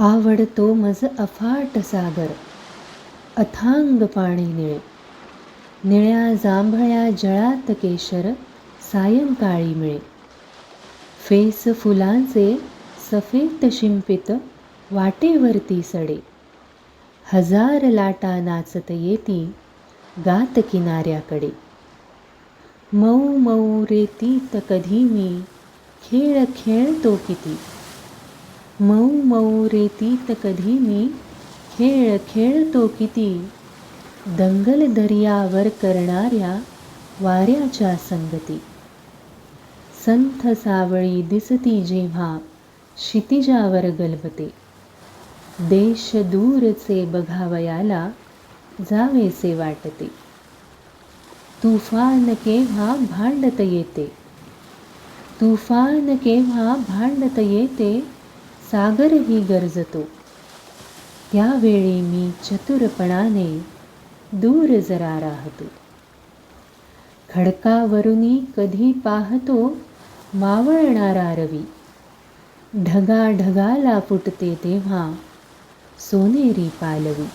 आवडतो मज अफाट सागर अथांग पाणी निळे. निळ्या जांभळ्या जळात केशर सायंकाळी मिळे. फेस फुलांचे सफेद शिंपित वाटेवरती सडे. हजार लाटा नाचत येती गात किनाऱ्याकडे. मऊ मऊ रेतीत कधी मी खेळ खेळतो किती. मऊ मऊ रेतीत कधी मी खेळ खेळतो किती? दंगल दर्यावर करणाऱ्या वाऱ्याच्या संगती. संथ सावळी दिसती जेव्हा क्षितिजावर गलबते. देश दूरचे बघावयाला जावेसे वाटते. तुफान केव्हा भांडत येते? तुफान केव्हा भांडत येते? सागरही गरजतो. त्यावेळी मी चतुरपणाने दूर जरा राहतो. खडकावरूनी कधी पाहतो मावळणारा रवी. ढगा ढगाला फुटते तेव्हा सोनेरी पालवी.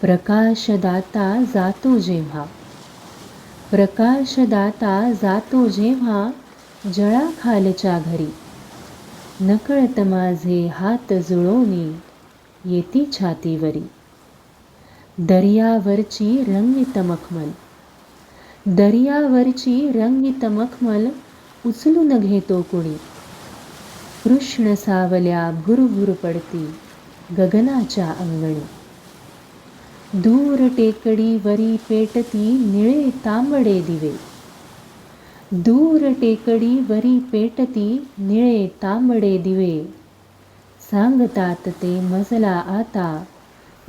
प्रकाशदाता जातो जेव्हा. प्रकाशदाता जातो जेव्हा जळाखालच्या घरी. नकळत माझे हात जुळवणी येती छातीवरी. दर्यावरची रंगीत मखमल दर्यावरची रंगीत मखमल उचलून घेतो कुणी. कृष्ण सावल्या भुरभुर पडती गगनाच्या अंगणी. दूर टेकडीवरी पेटती निळे तांबडे दिवे. दूर टेकडी वरी पेटती निळे तांबडे दिवे. सांगतात ते मजला आता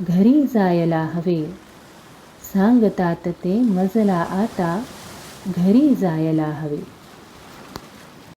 घरी जायला हवे. सांगतात ते मजला आता घरी जायला हवे.